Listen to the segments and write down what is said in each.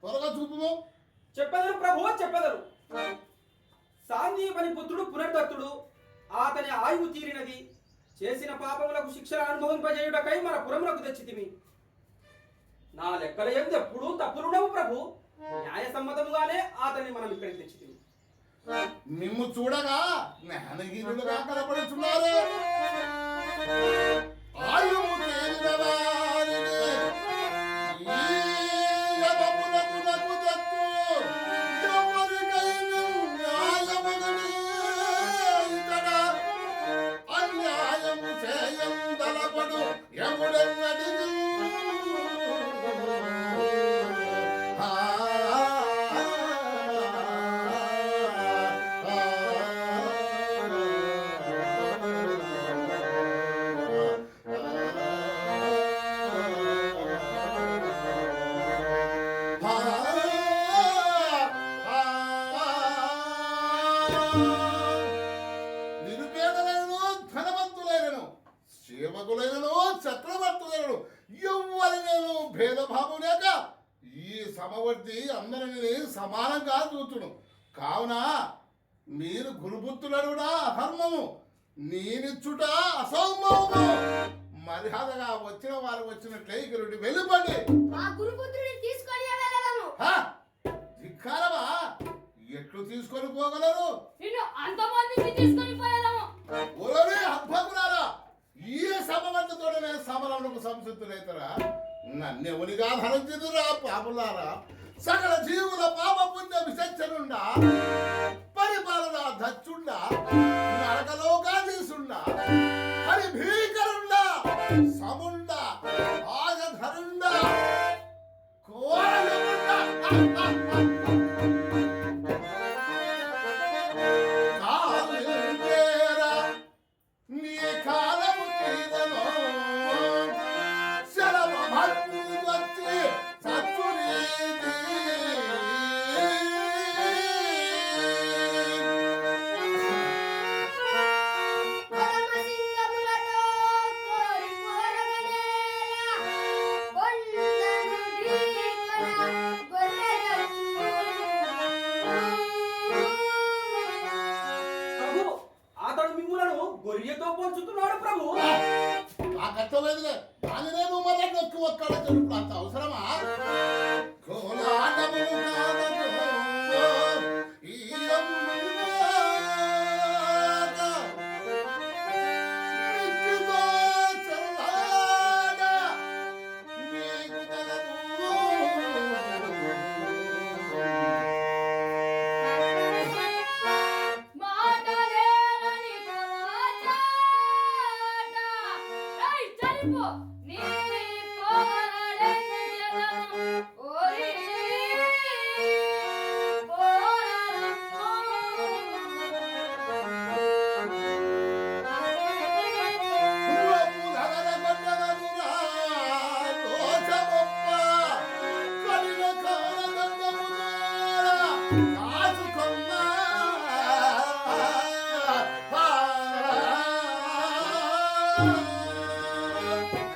త్వరగా చూపుము. చెప్పెదరు ప్రభు చెప్పెదరు. సాందీపని పుత్రుడు పునర్దత్తుడు. అతని ఆయువు తీరినది. చేసిన పాపములకు శిక్షల అనుభవింపజేయుటకై మన పురములకు తెచ్చితిమి. నా లెక్కల ఎందు ఎప్పుడూ తప్పులుండవు ప్రభు. న్యాయ సమ్మతముగానే అతన్ని మనం ఇక్కడికి తెచ్చితిమి. మిమ్ము చూడగా జ్ఞానగిరులుగా ఆయువు నిరుపేదలైనను ధనవంతులైనను సేవకులైనను చక్రవర్తులైనను ఎవరినైనా భేదభావం లేక ఈ సమవర్తి అందరిని సమానంగా చూచును. కావున మీరు గురుబుద్ధులడుగుడా అధర్మము నేనిచ్చుట అసౌమము మర్యాదగా వచ్చిన వారు వచ్చినట్లే వెళ్ళగలము హా! ధిక్కారమా? ఎట్లు తీసుకొని పోగలరు? నిన్ను అంతమందిని తీసుకొని పోయేదాము. ఒరే అద్భుతులారా ఈ సమవంతతోనే సమరములకు సంసిద్ధులైతరా. నన్నెవనిగా ధరించుదురా పాపులారా. సకల జీవుల పాప పుణ్య విసర్జనుండా పరిపాలన దచ్చుండా నరకలోకాధీసుండా హరి భీకరుండా సముండా ఆగధరుండా కోరలుండా గొర్రెతో పోల్చుతున్నాడు ప్రభు. నాకు అర్థమైందిలే దానినే నువ్వు మళ్ళీ నొక్కి ఒక్కడ చెడు అంత అవసరమా? కోలాటము కాదను, ఏయ్ చలిపో నీ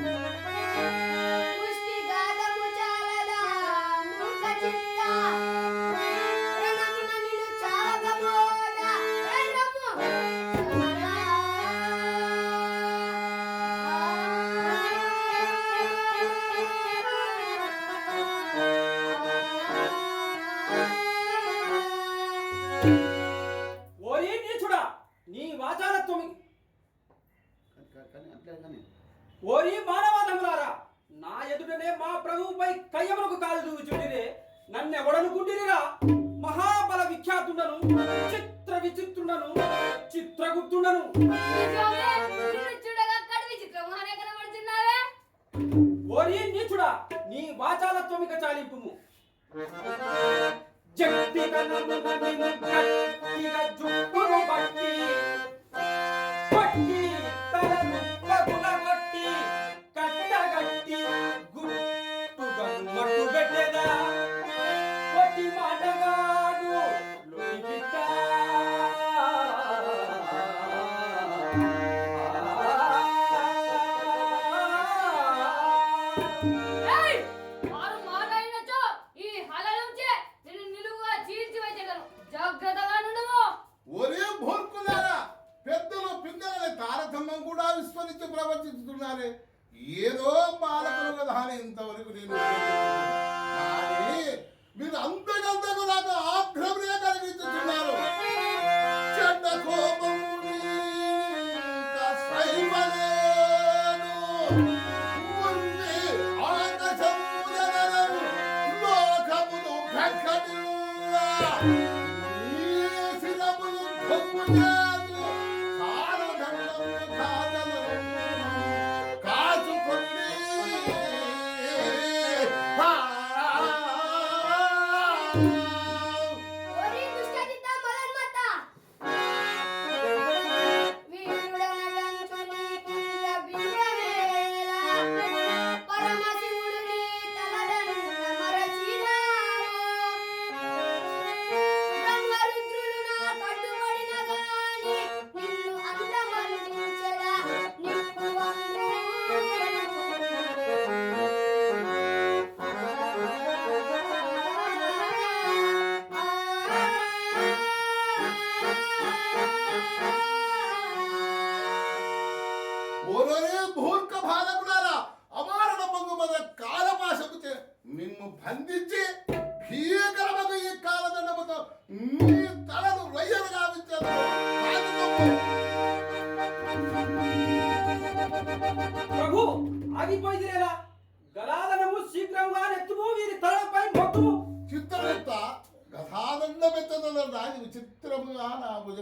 Thank you. ప్రభువుపై కయ్యములకు కాలు దూచుండిరే నన్నెవడనుకుంటునిరా మహాబల విఖ్యాతుండను చిత్ర విచిత్రుండను చిత్రగుప్తుండను. నిన్ను ఓరి నీచుడా నీ వాచాలత్వమిక చాలింపుము. జగతి కన్నమున నిన్ను గట్టిగా జుట్టును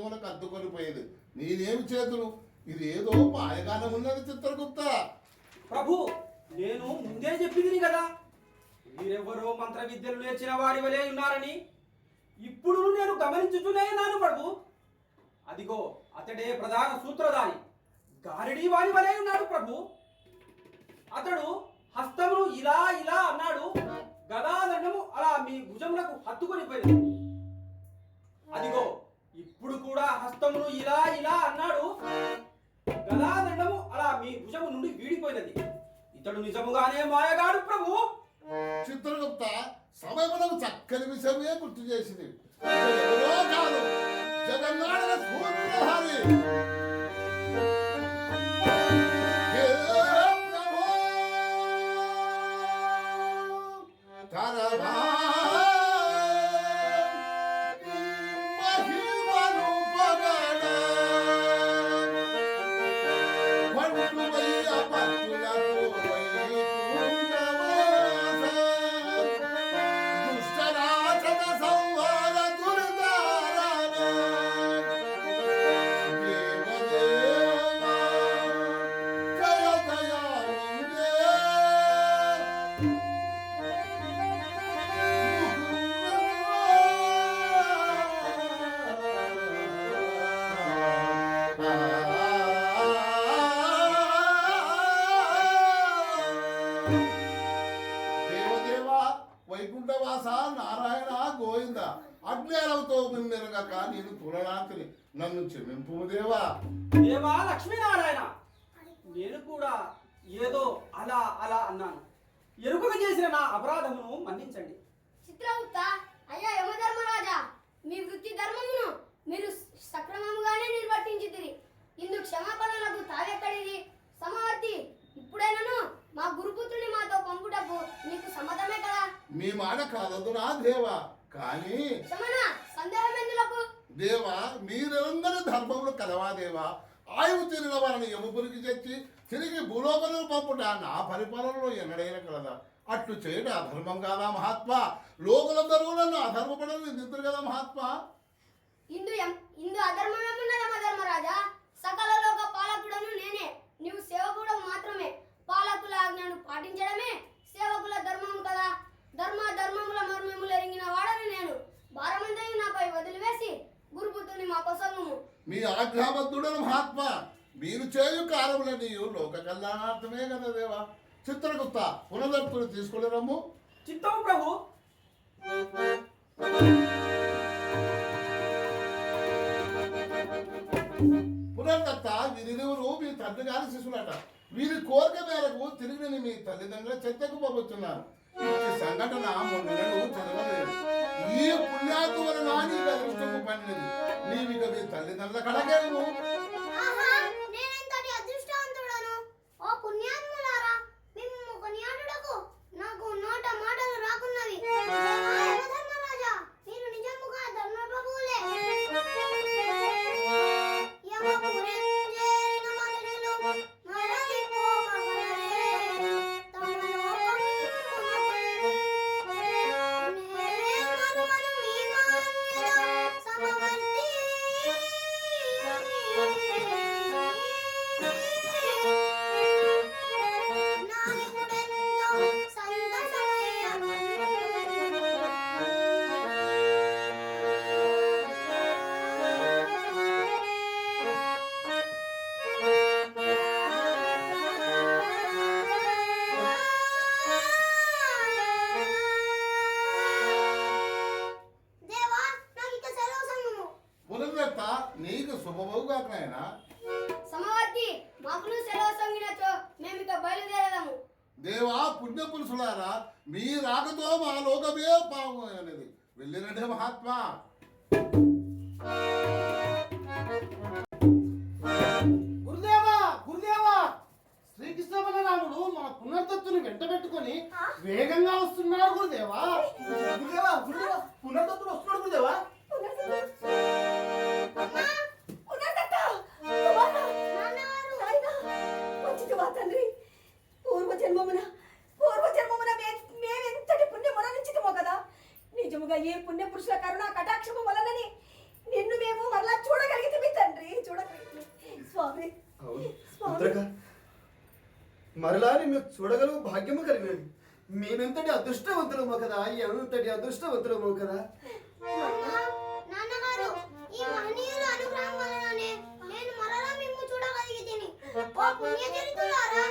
నా అద్దుకొని పోయేది. నేనేమి చేతులు? ఇది ఏదో మాయగానం ఉన్నది చిత్రగుప్త. ప్రభు నేను ముందే చెప్పింది కదా. మీరెవ్వరో మంత్ర విద్యలు నేర్చిన వారి వలె ఉన్నారని. ఇప్పుడు నేను గమనించుతూనే ఉన్నాను ప్రభు. అదిగో అతడే ప్రధాన సూత్రధారి. గారిడి వారి వలె ఉన్నాడు ప్రభు. అతడు హస్తమును ఇలా ఇలా అన్నాడు. గదాదండము అలా మీ భుజములకు హత్తుకొని పోయింది. అదిగో ఇప్పుడు కూడా హస్తమును ఇలా ఇలా అన్నాడు. గలాదండము అలా మీ భుజము నుండి వీడిపోయినది. ఇతడు నిజముగానే మాయగాడు ప్రభు. చిత్రగుప్త సమయమునకు చక్కని విషయమే గుర్తు చేసింది. ఇతడు జగన్నాథ దేవదేవా వైకుంఠవాస నారాయణ గోవింద అజ్ఞానంతో మిమ్మెరగక నేను పురనాథుని నన్ను క్షమింపు దేవా. దేవా లక్ష్మీనారాయణ నేను కూడా ఏదో అలా అలా అన్నాను. ఎరుకగా చేసిన నా అపరాధమును మన్నించండి. చిత్రగుప్త అయ్యా యమధర్మరాజా మీ వృత్తి ధర్మమును మీరు సక్రమముగానే నిర్వర్తించితిరి. ఇందు క్షమాపణలకు తావెక్కడిది సమవర్తి ఇప్పుడైనను మా గురుపుత్రుని మాతో పంపుటకు నీకు సమ్మతమే కదా మీ మాట కాదదు నా దేవా. కానీ దేవా మీరందరూ ధర్మములు కలవా దేవా? ఆయువు తీరిన వారిని యముపురికి తెచ్చి తిరిగి భూలోకములు పంపుట నా పరిపాలనలో ఎన్నడైనా కలదా? అట్లు చేయడం అధర్మం కాదా మహాత్మా? లోకులందరూ నన్ను అధర్మపడని నిందితురు కదా మహాత్మా? ఇందు ఇందు అధర్మమేమున్నది యమధర్మరాజా సకల లోక పాలకుడను నేనే. నీవు సేవకుడు మాత్రమే. పాలకుల ఆజ్ఞను పాటించడమే. ఆజ్ఞాబద్ధుడను మహాత్మా. మీరు చేయు కారములని లోక కళ్యాణార్థమే కదా దేవా. చిత్రగుప్త పునదత్తుడు తీసుకుని రమ్ము. చిత్తము ప్రభు. పునర్దత్త వీరిరువురు మీ తండ్రి గారి శిశులట వీరి కోరిక మేరకు తిరిగి మీ తల్లిదండ్రుల చెత్తకు పంపుతున్నాను ఈ సంఘటన Cada నీకు శుభమవుగాక నాయనా సమవర్తి మాకును సెలవు సంగినచో మేము ఇక బయలుదేరదాము. దేవా పుణ్య పురుషులారా మీ రాకతో మా లోకమే పాము అనేది వెళ్ళినట్టే మహాత్మా. గురుదేవా గురుదేవా! శ్రీకృష్ణ బలరాముడు మన పునర్దత్తుని వెంట పెట్టుకొని వేగంగా వస్తున్నాడు గురుదేవా. గురుదేవా గురుదేవా పునర్దత్తుడు వస్తున్నాడు గురుదేవా! మేమెంతటి అదృష్టవంతులము కదా? ఎంతటి అదృష్టవంతులము కదా? నాన్నగారు ఈ మహనీయుల అనుగ్రహం వలననే నేను మరలా మిమ్ము చూడగలిగితిని. ఓ పుణ్యచరితులారా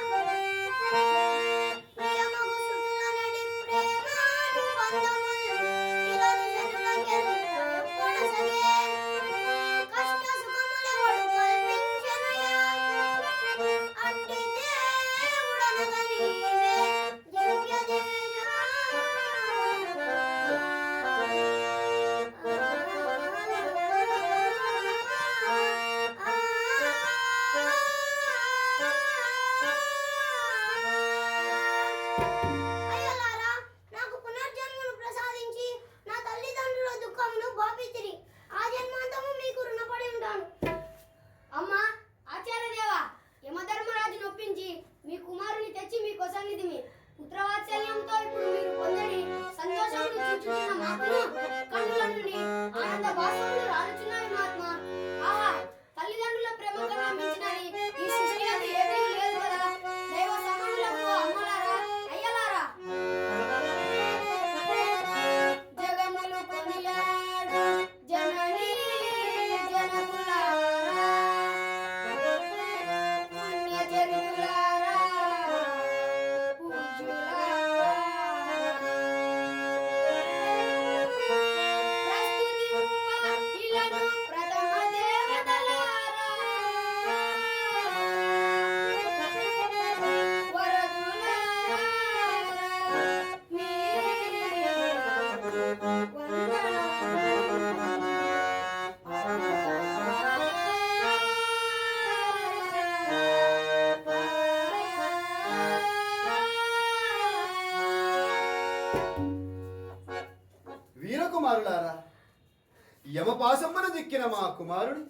యమపాశమ్మను మా కుమారుడు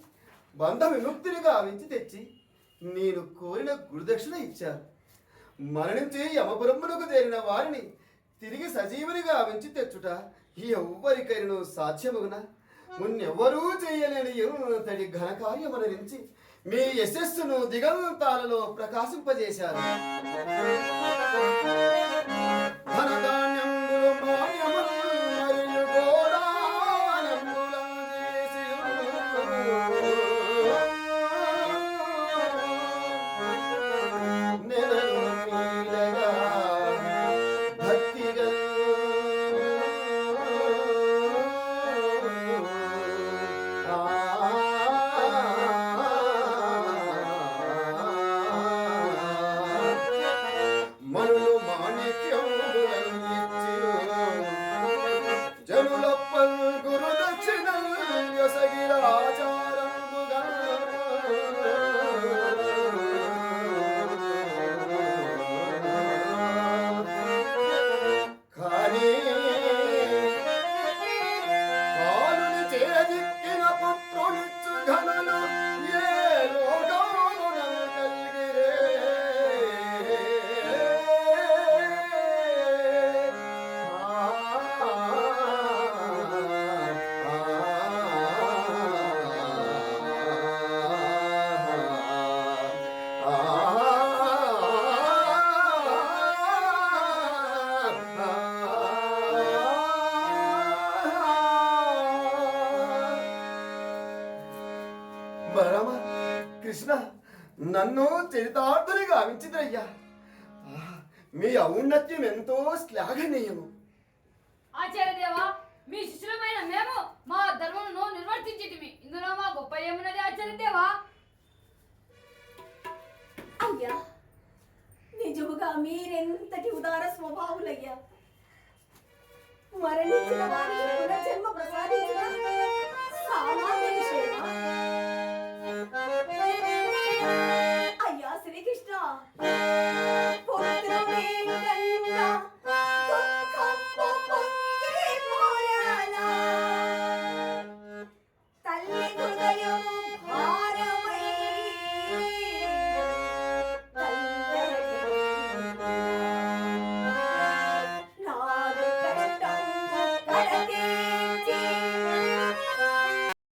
బంధ విముక్తిని గావించి తెచ్చి నేను కోరిన గురుదక్షిణ ఇచ్చారు మరణించి యమపురమ్మునకు చేరిన వారిని తిరిగి సజీవుని గావించి తెచ్చుట ఎవ్వరికైనా సాధ్యమగున? మున్నెవ్వరూ చేయలేని ఎంతటి ఘనకార్యమనరించి మీ యశస్సును దిగంతాలలో ప్రకాశింపజేశారు. కృష్ణ నన్ను చరితార్థుని గావించిదయ్యా మీ ఔన్నత్యం ఎంతో శ్లాఘనీయము. ఆచార్యదేవా మీ శిష్యులమైన మేము మా ధర్మమును నిర్వర్తించితిమి. ఇందులో మా గొప్ప ఏమున్నది ఆచార్యదేవా? అయ్యా నిజముగా మీరెంతటి ఉదార స్వభావులయ్యా. మరణించిన వారికి పునర్జన్మ ప్రసాదించిన